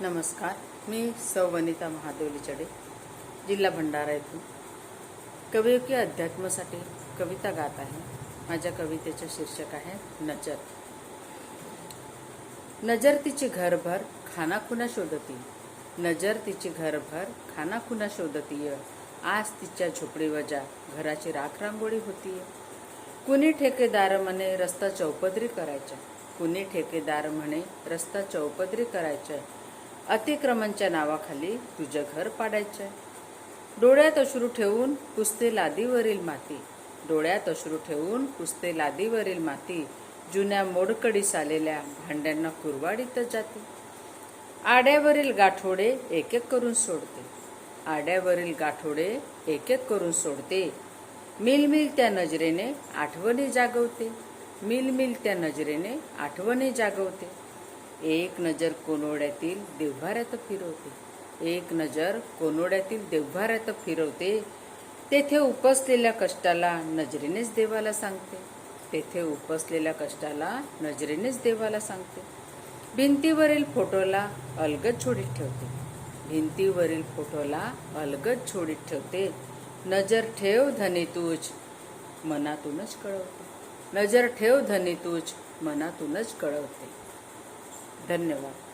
नमस्कार मी सौ वनिता महादेवली चडे जिल्हा भंडारा येथून. कवियोगी अध्यात्मासाठी कविता गात आहे. माझ्या कवितेचे शीर्षक आहे नजर. नजर तिची घरभर खानाखुना शोधती. नजर तिची घरभर खानाखुना शोधतीय आज तिच्या झोपडी वजा घराची राख रांगोळी होतीय कुणी ठेकेदार म्हणे रस्ता चौपदरी करायचा. कुणी ठेकेदार म्हणे रस्ता चौपदरी करायचा. अतिक्रमणच्या नावाखाली तुझं घर पाडायचंय. डोळ्यात अश्रू ठेवून पुसते लादीवरील माती. डोळ्यात अश्रू ठेवून पुसते लादीवरील माती. जुन्या मोडकडीस आलेल्या भांड्यांना कुरवाडीतच जाते. आड्यावरील गाठोडे एक एक करून सोडते. आड्यावरील गाठोडे एक एक करून सोडते. मिलमिल त्या नजरेने आठवणी जागवते. मिलमिल त्या नजरेने आठवणी जागवते. एक नजर कोनोड्यातील देव्हाऱ्यात फिरवते. एक नजर कोनोड्यातील देव्हाऱ्यात फिरवते. तेथे उपसलेल्या कष्टाला नजरेनेच देवाला सांगते. तेथे उपसलेल्या कष्टाला नजरेनेच देवाला सांगते. भिंतीवरील फोटोला अलगद छोडीत ठेवते. भिंतीवरील फोटोला अलगद छोडीत ठेवते. नजर ठेव धनी तुझ मनातूनच कळवते. नजर ठेव धनी तुझ मनातूनच कळवते. धन्यवाद.